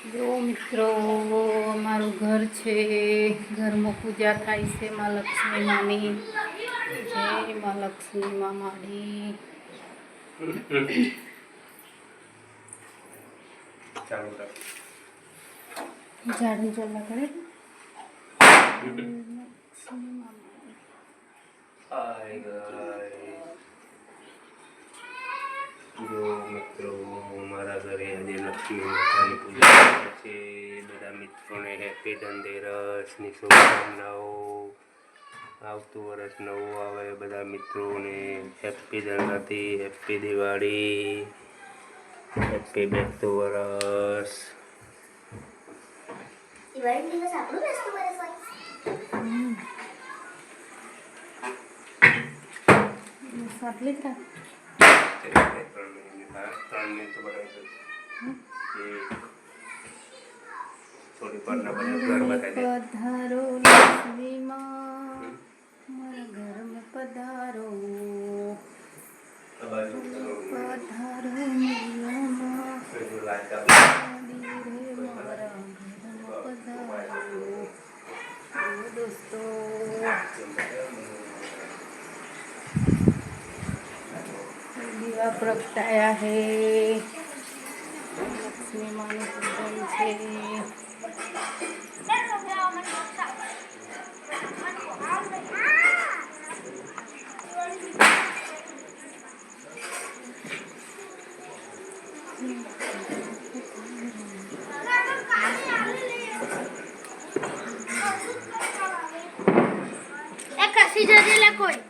મિત્રો અમારું ઘર છે ઘરમાં પૂજા થાય છે માં લક્ષ્મી માની જય માં લક્ષ્મી માં માડી ઝાડું ચોલા કરે લક્ષ્મી માં. મિત્રો મારા ઘરે આજે લક્ષ્મી માતાની પૂજા થાય છે બધા મિત્રોને હેપી ધનતેરસની શુભકામનાઓ આવતું વર્ષ નવું આવે બધા મિત્રોને હેપી ધનરાતી હેપી દિવાળી હેપી બેસતું વર્ષ દિવાળી દિવસ આપણું બેસતું વર્ષ હોય બસ હા તો બરાબર થોડી વારના બધા પધારો મારા ઘરમાં પધારો. પધારો का प्रगटाया है लक्ष्मी मानो पूजन है Ella de la coi.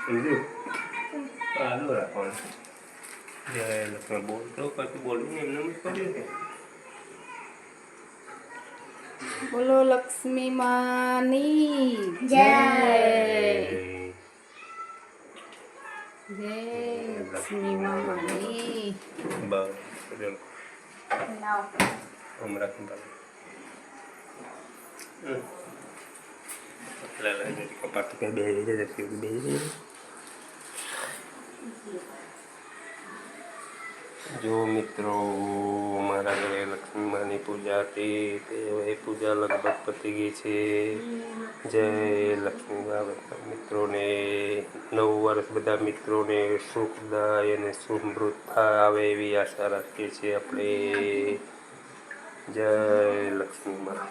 સમજ્યું ચાલુ રાખવાનું જય લક્ષ્મણ બોલતો કશું બોલ્યું ને એમને જ કર્યું છે બોલો લક્ષ્મી માની જય. જય લક્ષ્મી માની બસ ચલો લાવ આમ રાખીને ચાલો હમ. tuh કઈ બેસી જાય જલ્દી બેસી જાય જો મિત્રો, મારા ઘરે લક્ષ્મી માની પૂજા હતી, તે હવે પૂજા લગભગ પતી ગઈ છે જય લક્ષ્મી મિત્રોને, નવું વર્ષ બધા મિત્રોને સુખદાય અને સમૃદ્ધ આવે એવી આશા રાખીએ છીએ આપણે જય લક્ષ્મી મા